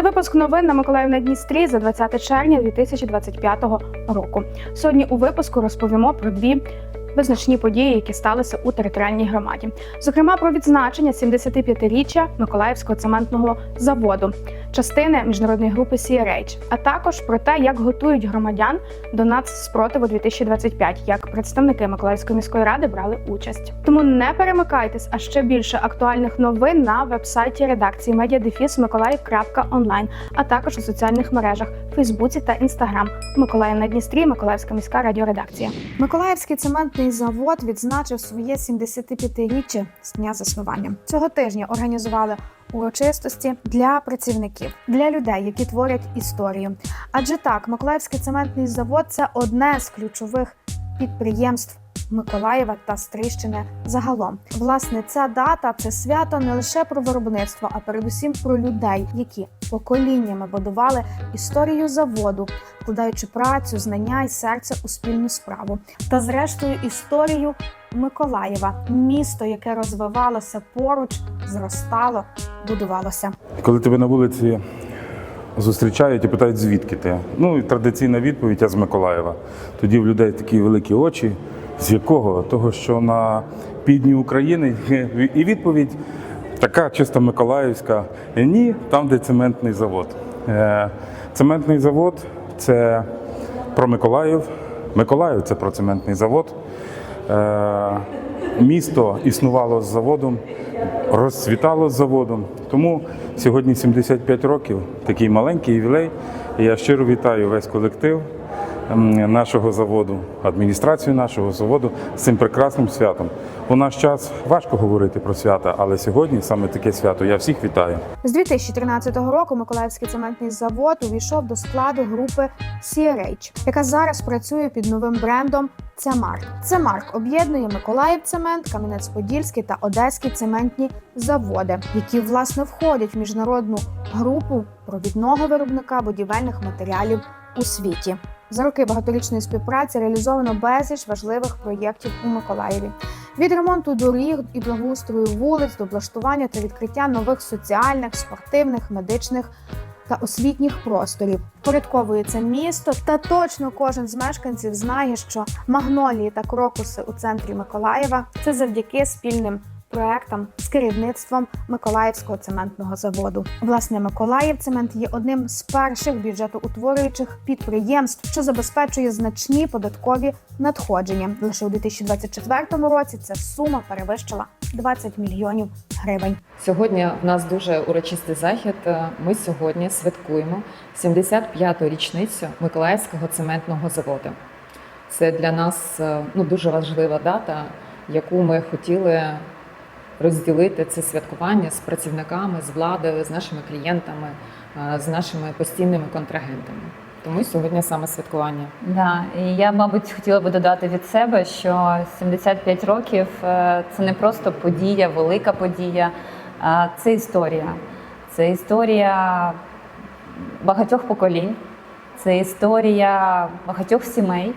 Це випуск новин на Миколаїв на Дністрі за 20 червня 2025 року. Сьогодні у випуску розповімо про дві визначні події, які сталися у територіальній громаді. Зокрема, про відзначення 75-річчя Миколаївського цементного заводу, частини міжнародної групи CRH, а також про те, як готують громадян до нацспротиву 2025, як представники Миколаївської міської ради брали участь. Тому не перемикайтесь, а ще більше актуальних новин на вебсайті редакції mediadefis.mikolaїв.онлайн, а також у соціальних мережах Фейсбуці та Інстаграм. Миколаїв на Дністрі, Миколаївська міська радіоредакція. Миколаївський цементний завод відзначив своє 75-річчя з дня заснування. Цього тижня організували урочистості для працівників, для людей, які творять історію. Адже так, Миколаївський цементний завод це одне з ключових підприємств. Миколаєва та Стрищини загалом. Власне, ця дата це свято не лише про виробництво, а передусім про людей, які поколіннями будували історію заводу, вкладаючи працю, знання і серце у спільну справу. Та зрештою історію Миколаєва, місто, яке розвивалося поруч, зростало, будувалося. Коли тебе на вулиці зустрічають і питають, звідки ти? Ну і традиційна відповідь я з Миколаєва. Тоді в людей такі великі очі. З якого? Того, що на півдні України і відповідь така чисто миколаївська. Ні, там, де цементний завод. Е, Цементний завод це про Миколаїв. Миколаїв це про цементний завод. Е, Місто існувало з заводом, розцвітало з заводом. Тому сьогодні 75 років, такий маленький ювілей. Я щиро вітаю весь колектив нашого заводу, адміністрацію нашого заводу з цим прекрасним святом. У наш час важко говорити про свята, але сьогодні саме таке свято. Я всіх вітаю. З 2013 року Миколаївський цементний завод увійшов до складу групи CRH, яка зараз працює під новим брендом Цемарк. Цемарк об'єднує Миколаїв цемент, Кам'янець-Подільський та Одеський цементні заводи, які власне входять в міжнародну групу провідного виробника будівельних матеріалів у світі. За роки багаторічної співпраці реалізовано безліч важливих проєктів у Миколаєві. Від ремонту доріг і благоустрою вулиць до облаштування та відкриття нових соціальних, спортивних, медичних та освітніх просторів. Порядковується місто, та точно кожен з мешканців знає, що магнолії та крокуси у центрі Миколаєва це завдяки спільним проектам з керівництвом Миколаївського цементного заводу. Власне, Миколаїв цемент є одним з перших бюджетоутворюючих підприємств, що забезпечує значні податкові надходження. Лише у 2024 році ця сума перевищила 20 мільйонів гривень. Сьогодні в нас дуже урочистий захід. Ми сьогодні святкуємо 75-ту річницю Миколаївського цементного заводу. Це для нас е, ну, дуже важлива дата, яку ми хотіли розділити це святкування з працівниками, з владою, з нашими клієнтами, е, з нашими постійними контрагентами. Тому сьогодні саме святкування. Да, і я, мабуть, хотіла би додати від себе, що 75 років е, це не просто подія, велика подія, а це історія. Це історія багатьох поколінь, це історія багатьох сімей,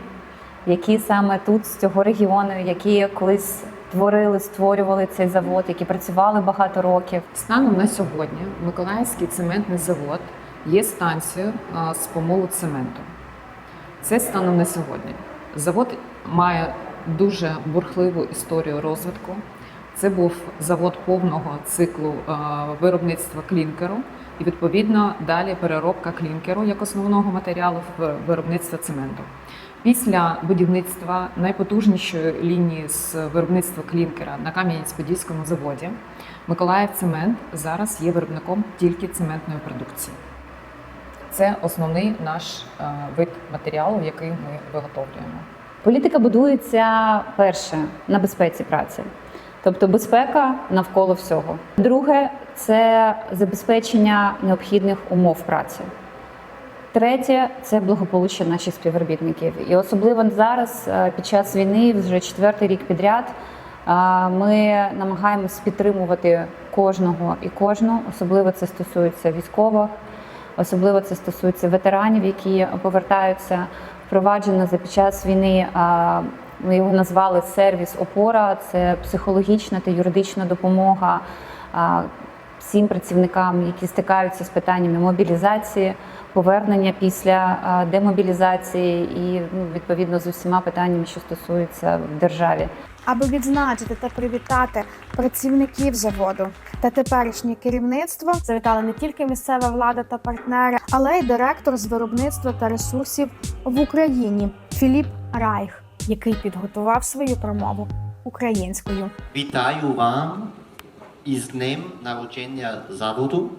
які саме тут, з цього регіону, які колись творили, створювали цей завод, які працювали багато років. Станом на сьогодні Миколаївський цементний завод є станцією з помолу цементу. Це станом на сьогодні. Завод має дуже бурхливу історію розвитку. Це був завод повного циклу виробництва клінкеру, і відповідно далі переробка клінкеру як основного матеріалу в виробництво цементу. Після будівництва найпотужнішої лінії з виробництва клінкера на Кам'янець-Подільському заводі Миколаїв Цемент зараз є виробником тільки цементної продукції. Це основний наш е, вид матеріалу, який ми виготовлюємо. Політика будується перше на безпеці праці, тобто безпека навколо всього. Друге це забезпечення необхідних умов праці. Третє це благополуччя наших співробітників. І особливо зараз, е, під час війни, вже четвертий рік підряд, е, ми намагаємось підтримувати кожного і кожну. Особливо це стосується військових, особливо це стосується ветеранів, які повертаються. Впроваджено за під час війни. е, Ми його назвали сервіс опора. Це психологічна та юридична допомога. Всім працівникам, які стикаються з питаннями мобілізації, повернення після демобілізації і ну, відповідно з усіма питаннями, що стосуються в державі. Аби відзначити та привітати працівників заводу та теперішнє керівництво, завітали не тільки місцева влада та партнери, але й директор з виробництва та ресурсів в Україні Філіп Райх, який підготував свою промову українською. Вітаю вам из днем научения заводу.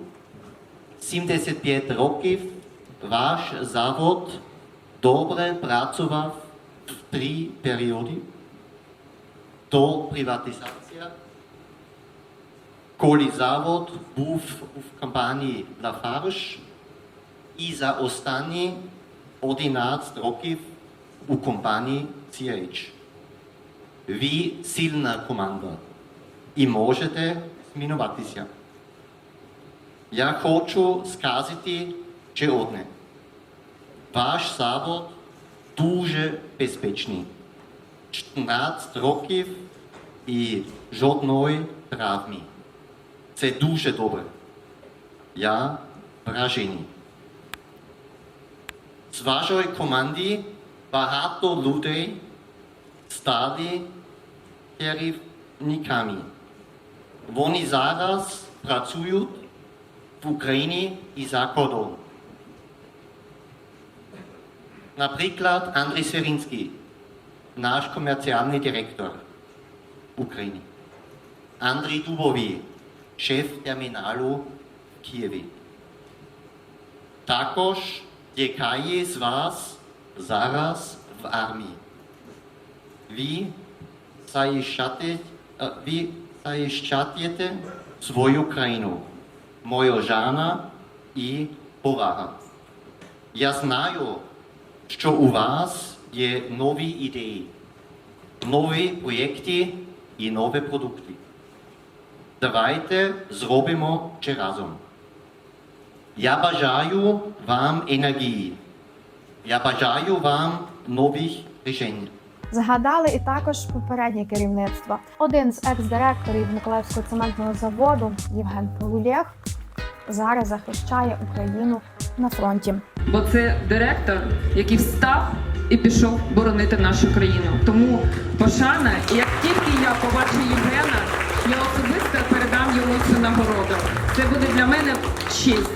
75 років ваш завод добре працував в три периоди До приватизација коли завод був в компанії Lafarge и за остани 11 років у компанії CH. Ви силна команда і можете змінюватися. Я хочу сказати ще одне. Ваш завод дуже безпечний. 14 років і жодної травми. Це дуже добре. Я вражений. З вашої команди багато людей стали керівниками. Вони зараз працюють в Україні і за кордоном. Наприклад, Андрій Сверинський, наш комерціальний директор України. Андрій Дубовий, шеф терміналу в Києві. Також декає з вас зараз в армії. Ви захищати, е, ви захищаєте свою країну, мою жана і повага. Я знаю, що у вас є нові ідеї, нові проєкти і нові продукти. Давайте зробимо це разом. Я бажаю вам енергії. Я бажаю вам нових рішень. Згадали і також попереднє керівництво. Один з екс-директорів Миколаївського цементного заводу Євген Полулєх зараз захищає Україну на фронті. бо це директор, який встав і пішов боронити нашу країну. Тому пошана, як тільки я побачу Євгена, я особисто передам йому цю нагороду. Це буде для мене честь.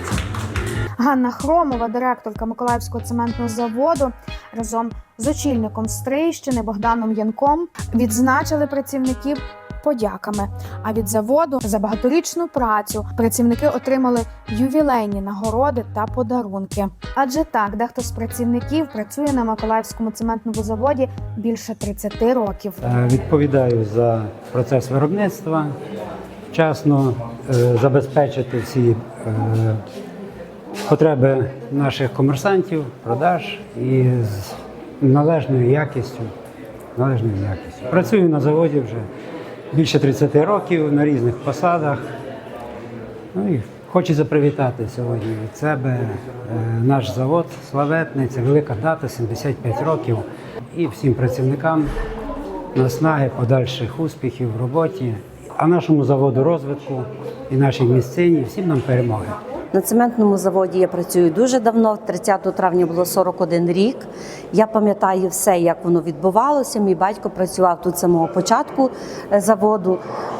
Ганна Хромова, директорка Миколаївського цементного заводу, разом з очільником Стрийщини Богданом Янком відзначили працівників подяками. А від заводу за багаторічну працю працівники отримали ювілейні нагороди та подарунки. Адже так, дехто з працівників працює на Миколаївському цементному заводі більше 30 років. Е, Відповідаю за процес виробництва, вчасно е, забезпечити всі е, потреби наших комерсантів, продаж і з належною якістю. Належною якістю. Працюю на заводі вже більше 30 років на різних посадах. Ну і хочеться привітати сьогодні від себе е, наш завод славетний. Це велика дата, 75 років. І всім працівникам наснаги, подальших успіхів в роботі, а нашому заводу розвитку і нашій місцині, всім нам перемоги. На цементному заводі я працюю дуже давно. 30 травня було 41 рік. Я пам'ятаю все, як воно відбувалося. Мій батько працював тут з самого початку е, заводу.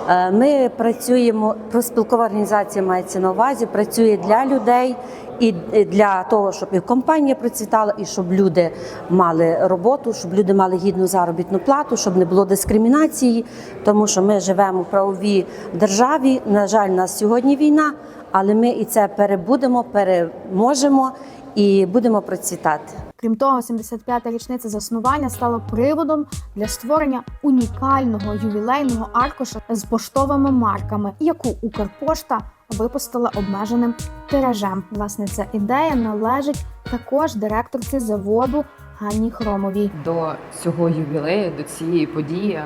Е, Ми працюємо, профспілкова організація мається на увазі, працює для людей і для того, щоб і компанія процвітала, і щоб люди мали роботу, щоб люди мали гідну заробітну плату, щоб не було дискримінації, тому що ми живемо в правовій державі. На жаль, у нас сьогодні війна, але ми і це перебудемо, переможемо і будемо процвітати. Крім того, 75-та річниця заснування стала приводом для створення унікального ювілейного аркуша з поштовими марками, яку Укрпошта випустила обмеженим тиражем. Власне, ця ідея належить також директорці заводу Ганні Хромовій. До цього ювілею, до цієї події,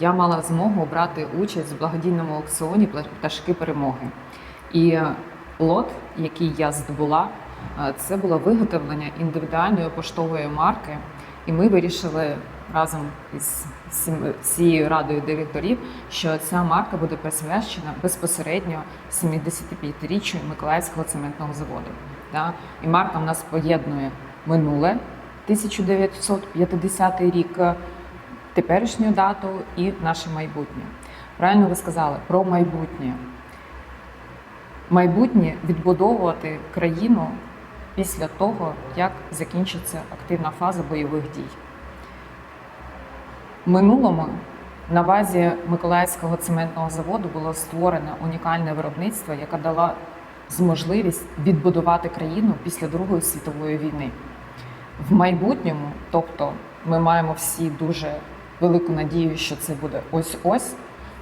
я мала змогу брати участь в благодійному аукціоні пташки перемоги. І лот, який я здобула, е, це було виготовлення індивідуальної поштової марки. І ми вирішили разом із всією радою директорів, що ця марка буде присвячена безпосередньо 75-річчю Миколаївського цементного заводу. І марка в нас поєднує минуле 1950 рік, теперішню дату і наше майбутнє. Правильно ви сказали про майбутнє. Майбутнє відбудовувати країну після того, як закінчиться активна фаза бойових дій. Минулому на базі Миколаївського цементного заводу було створено унікальне виробництво, яке дало можливість відбудувати країну після Другої світової війни. В майбутньому, тобто, ми маємо всі дуже велику надію, що це буде ось-ось.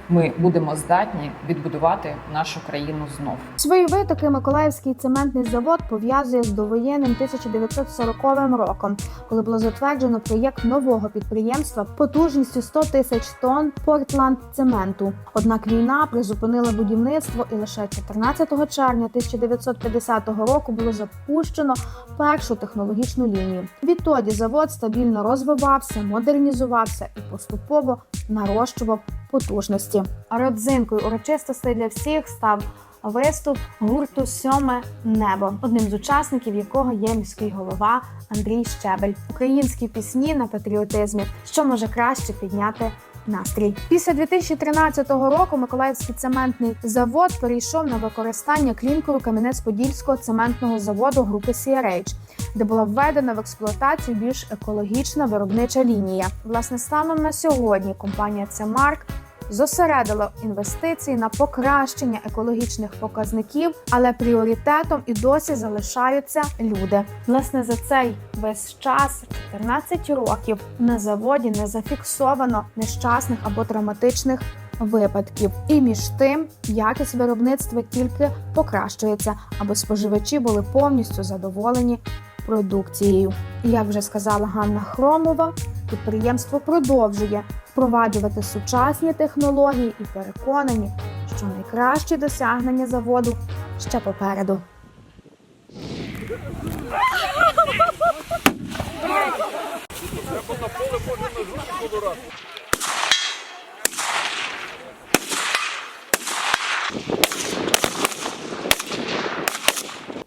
Ми будемо здатні відбудувати нашу країну знов. Свої витоки Миколаївський цементний завод пов'язує з довоєнним 1940 роком, коли було затверджено проєкт нового підприємства потужністю 100 тисяч тонн Портланд цементу. Однак війна призупинила будівництво, і лише 14 червня 1950 року було запущено першу технологічну лінію. Відтоді завод стабільно розвивався, модернізувався і поступово нарощував потужності. Родзинкою урочистостей для всіх став виступ гурту Сьоме небо, одним з учасників якого є міський голова Андрій Щебель. Українські пісні на патріотизмі, що може краще підняти. Настрій після 2013 року Миколаївський цементний завод перейшов на використання клінкеру Кам'янець-Подільського цементного заводу групи CRH, де була введена в експлуатацію більш екологічна виробнича лінія. Власне, станом на сьогодні компанія Цемарк зосередила інвестиції на покращення екологічних показників, але пріоритетом і досі залишаються люди. Власне, за цей весь час 14 років на заводі не зафіксовано нещасних або травматичних випадків. І між тим якість виробництва тільки покращується, аби споживачі були повністю задоволені продукцією. Як вже сказала Ганна Хромова, підприємство продовжує впроваджувати сучасні технології і переконані, що найкращі досягнення заводу ще попереду.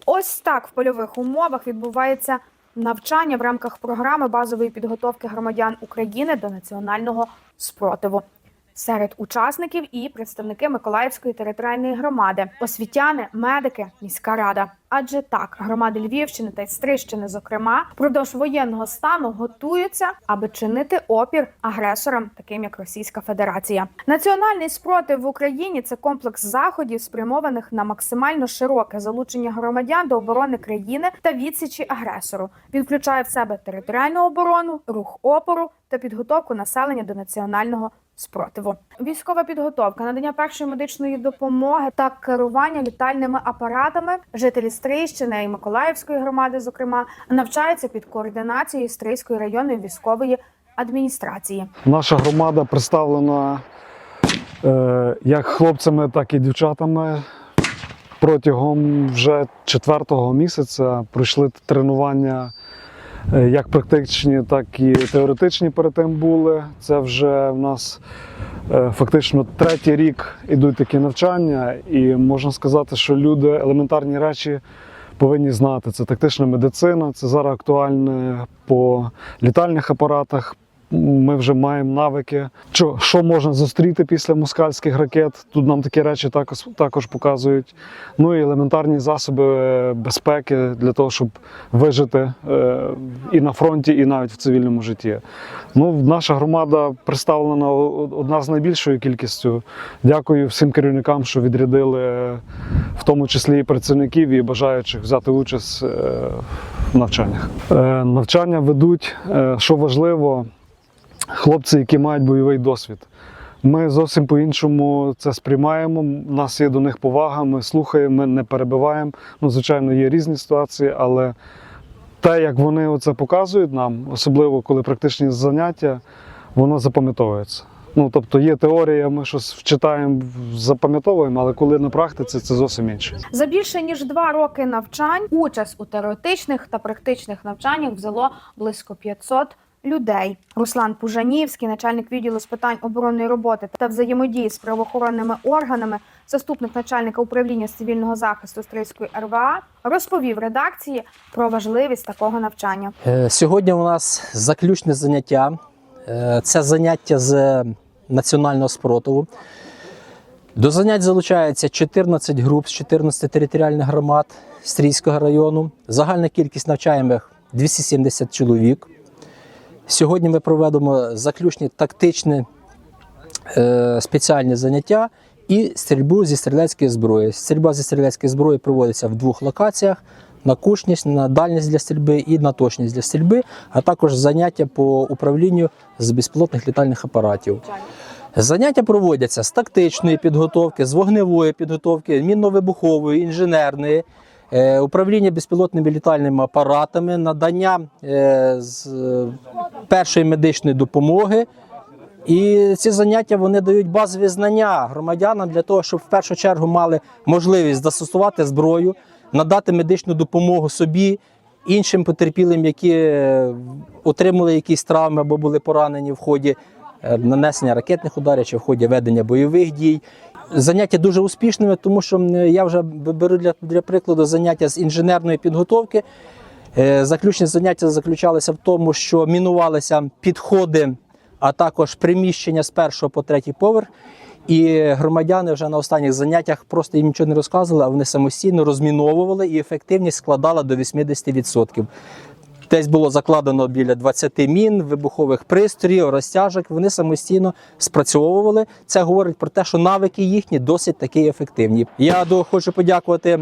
Ось так в польових умовах відбувається навчання в рамках програми базової підготовки громадян України до національного спротиву. Серед учасників і представники Миколаївської територіальної громади, освітяни, медики, міська рада. Адже так, громади Львівщини та Стрищини, зокрема, впродовж воєнного стану готуються, аби чинити опір агресорам, таким як Російська Федерація. Національний спротив в Україні це комплекс заходів, спрямованих на максимально широке залучення громадян до оборони країни та відсічі агресору. Він включає в себе територіальну оборону, рух опору та підготовку населення до національного спротиву. Військова підготовка, надання першої медичної допомоги та керування літальними апаратами. Жителі Стрийщини і Миколаївської громади, зокрема, навчаються під координацією Стрийської районної військової адміністрації. Наша громада представлена е, як хлопцями, так і дівчатами. Протягом вже четвертого місяця пройшли тренування як практичні, так і теоретичні перед тим були. Це вже в нас е, фактично третій рік ідуть такі навчання, і можна сказати, що люди елементарні речі повинні знати. Це тактична медицина, це зараз актуальне по літальних апаратах. Ми вже маємо навики, що, що можна зустріти після москальських ракет. Тут нам такі речі також, також показують. Ну і елементарні засоби е, безпеки для того, щоб вижити е, і на фронті, і навіть в цивільному житті. Ну, наша громада представлена одна з найбільшою кількістю. Дякую всім керівникам, що відрядили, е, в тому числі і працівників, і бажаючих взяти участь в навчаннях. Навчання ведуть, що важливо, хлопці, які мають бойовий досвід. Ми зовсім по-іншому це сприймаємо. У нас є до них повага, ми слухаємо, ми не перебиваємо. Ну, звичайно, є різні ситуації, але те, як вони це показують нам, особливо коли практичні заняття, воно запам'ятовується. Ну, тобто є теорія, ми щось вчитаємо, запам'ятовуємо, але коли на практиці це зовсім інше. За більше ніж два роки навчань участь у теоретичних та практичних навчаннях взяло близько 500 людей. Руслан Пужанівський, начальник відділу з питань оборонної роботи та взаємодії з правоохоронними органами, заступник начальника управління цивільного захисту Стрийської РВА, розповів редакції про важливість такого навчання. Е, Сьогодні у нас заключне заняття. Е, Це заняття з національного спротиву. До занять залучається 14 груп з 14 територіальних громад Стрійського району. Загальна кількість навчаємих 270 чоловік. Сьогодні ми проведемо заключні тактичні е, спеціальні заняття і стрільбу зі стрілецької зброї. Стрільба зі стрілецької зброї проводиться в двох локаціях: на кучність, на дальність для стрільби і на точність для стрільби, а також заняття по управлінню з безпілотних літальних апаратів. Заняття проводяться з тактичної підготовки, з вогневої підготовки, мінно-вибухової, інженерної, управління безпілотними літальними апаратами, надання е, е, першої медичної допомоги. І ці заняття вони дають базові знання громадянам для того, щоб в першу чергу мали можливість застосувати зброю, надати медичну допомогу собі, іншим потерпілим, які е, отримали якісь травми або були поранені в ході е, нанесення ракетних ударів чи в ході ведення бойових дій. Заняття дуже успішними, тому що я вже беру для, для прикладу заняття з інженерної підготовки. Е, Заключні заняття заключалися в тому, що мінувалися підходи, а також приміщення з першого по третій поверх. І громадяни вже на останніх заняттях просто їм нічого не розказували, а вони самостійно розміновували і ефективність складала до 80%. Десь було закладено біля 20 мін, вибухових пристроїв, розтяжок. Вони самостійно спрацьовували. Це говорить про те, що навики їхні досить таки ефективні. Я хочу подякувати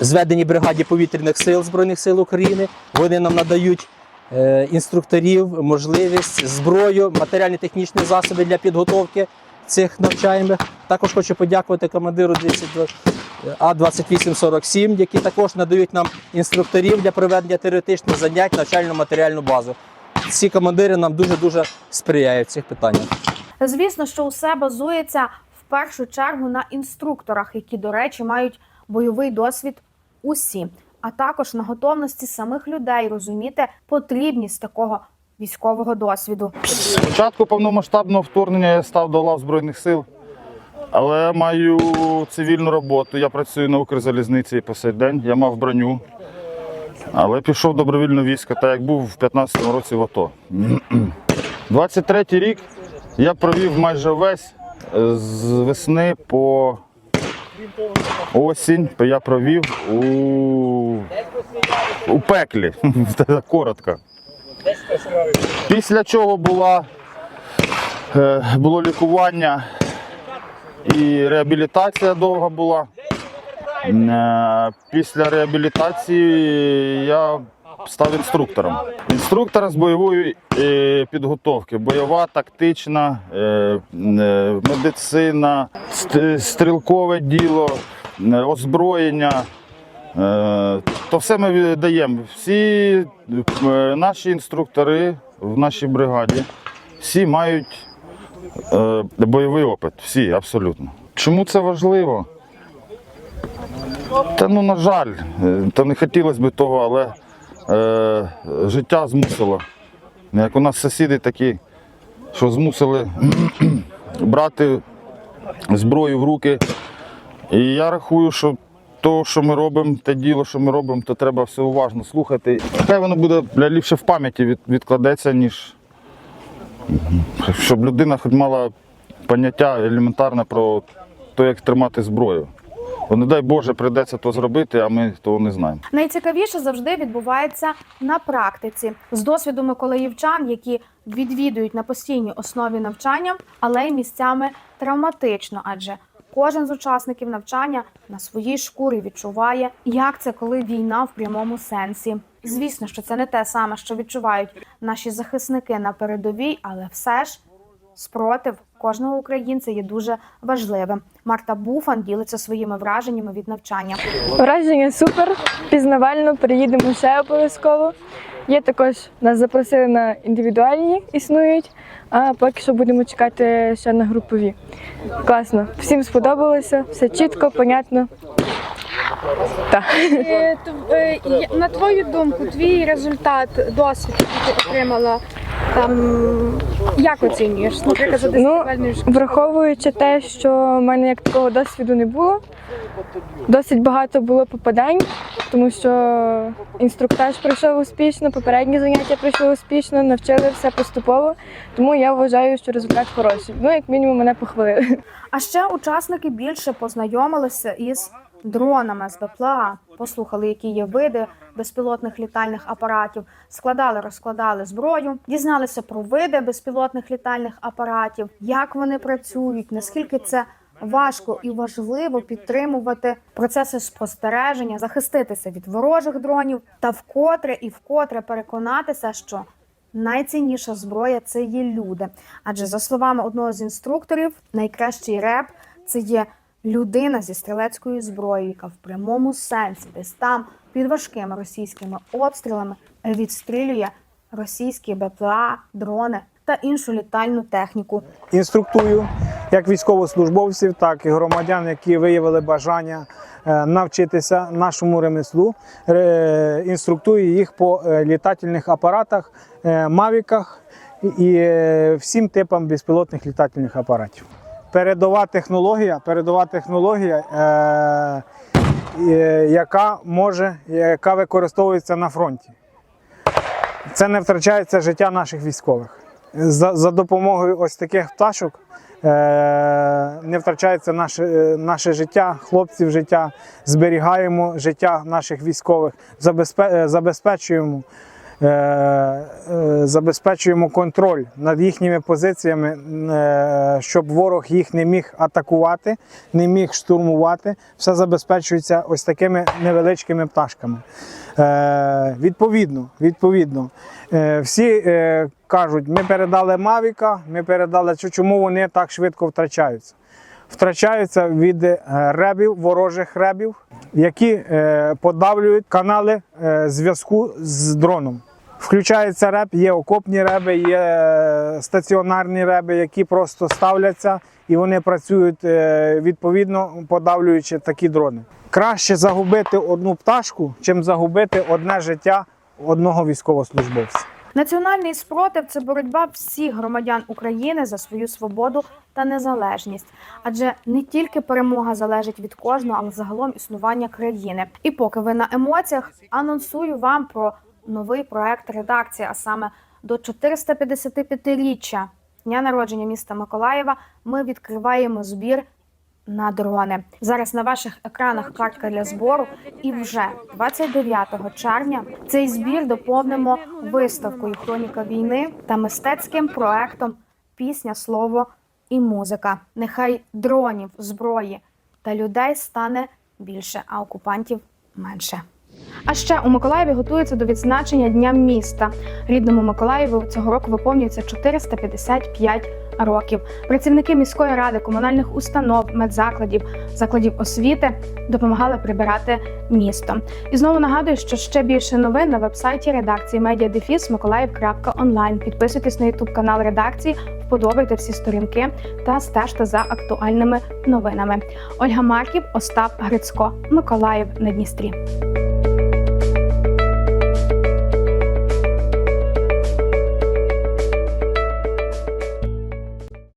зведеній бригаді повітряних сил Збройних сил України. Вони нам надають е, інструкторів, можливість, зброю, матеріально-технічні засоби для підготовки цих навчаємих. Також хочу подякувати командиру 32 А2847, які також надають нам інструкторів для проведення теоретичних занять, навчально-матеріальну базу. Ці командири нам дуже дуже сприяють в цих питаннях. Звісно, що усе базується в першу чергу на інструкторах, які, до речі, мають бойовий досвід усі, а також на готовності самих людей розуміти потрібність такого військового досвіду. Спочатку повномасштабного вторгнення я став до лав Збройних сил, але маю цивільну роботу. Я працюю на Укрзалізниці по сей день. Я мав броню. Але пішов добровільно військо, так як був в 15-му році в АТО. 23-й рік я провів майже весь е, з весни по осінь. Я провів у, у пеклі. Коротко. Після чого була, е, було лікування і реабілітація довга була. Е, Після реабілітації я став інструктором. Інструктор з бойової е, підготовки, бойова, тактична, медицина, стрілкове діло, озброєння. Е, То все ми даємо. Всі е, наші інструктори в нашій бригаді, всі мають е, бойовий опит. Всі абсолютно. Чому це важливо? Та ну, на жаль, та не хотілося б того, але е, життя змусило. Як у нас сусіди такі, що змусили брати зброю в руки. І я рахую, що то, що ми робимо, те діло, що ми робимо, то треба все уважно слухати. Хай воно буде бля, ліпше в пам'яті від, відкладеться, ніж щоб людина хоч мала поняття елементарне про те, як тримати зброю. Бо не дай Боже, прийдеться то зробити, а ми того не знаємо. Найцікавіше завжди відбувається на практиці з досвіду миколаївчан, які відвідують на постійній основі навчання, але й місцями травматично, адже кожен з учасників навчання на своїй шкурі відчуває, як це коли війна в прямому сенсі. Звісно, що це не те саме, що відчувають наші захисники на передовій, але все ж спротив кожного українця є дуже важливим. Марта Буфан ділиться своїми враженнями від навчання. Враження супер, пізнавально, приїдемо ще обов'язково. Є також нас запросили на індивідуальні існують, а поки що будемо чекати ще на групові. Класно, всім сподобалося, все чітко, понятно. Так. Е, На твою думку, твій результат, досвід, ти отримала, там як оцінюєш? Наприклад, за Ну, 10 враховуючи те, що в мене як такого досвіду не було, досить багато було попадань, тому що інструктаж пройшов успішно, попередні заняття пройшли успішно, навчили все поступово. Тому я вважаю, що результат хороший. Ну, як мінімум, мене похвалили. А ще учасники більше познайомилися із дронами з БПЛА, послухали, які є види безпілотних літальних апаратів, складали, розкладали зброю, дізналися про види безпілотних літальних апаратів, як вони працюють, наскільки це важко і важливо підтримувати процеси спостереження, захиститися від ворожих дронів та вкотре і вкотре переконатися, що найцінніша зброя це є люди. Адже за словами одного з інструкторів, найкращий реп це є людина зі стрілецькою зброєю, яка в прямому сенсі десь там під важкими російськими обстрілами відстрілює російські БПЛА, дрони та іншу літальну техніку. інструктую як військовослужбовців, так і громадян, які виявили бажання е, навчитися нашому ремеслу. Інструктую їх по е, літательних апаратах, е, мавіках і всім типам безпілотних літательних апаратів. Передова технологія, передова технологія, е, яка може, яка використовується на фронті. Це не втрачається життя наших військових. За, за допомогою ось таких пташок е, не втрачається наше, наше життя, хлопців життя, зберігаємо життя наших військових, е, забезпечуємо, забезпечуємо контроль над їхніми позиціями, е, щоб ворог їх не міг атакувати, не міг штурмувати. Все забезпечується ось такими невеличкими пташками. Е, відповідно, відповідно, е, всі е, кажуть, ми передали Мавіка, ми передали, Чо- чому вони так швидко втрачаються. Втрачаються від е, ребів, ворожих ребів, які е, подавлюють канали е, зв'язку з дроном. Включається реб, є окопні реби, є стаціонарні реби, які просто ставляться і вони працюють відповідно, подавлюючи такі дрони. Краще загубити одну пташку, чим загубити одне життя одного військовослужбовця. Національний спротив це боротьба всіх громадян України за свою свободу та незалежність, адже не тільки перемога залежить від кожного, але загалом існування країни. І поки ви на емоціях, анонсую вам про новий проект редакції, а саме до 455-річчя дня народження міста Миколаєва. Ми відкриваємо збір на дрони. Зараз на ваших екранах картка для збору, і вже 29 червня цей збір доповнимо виставкою Хроніка війни та мистецьким проектом Пісня, слово і музика. Нехай дронів, зброї та людей стане більше, а окупантів менше. А ще у Миколаєві готуються до відзначення Дня міста. Рідному Миколаєву цього року виповнюється 455 років. Працівники міської ради, комунальних установ, медзакладів, закладів освіти допомагали прибирати місто. І знову нагадую, що ще більше новин на вебсайті редакції mediadefis.mиколаїв.онлайн. Підписуйтесь на ютуб канал редакції, вподобайте всі сторінки та стежте за актуальними новинами. Ольга Марків, Остап Грицько, Миколаїв на Дністрі.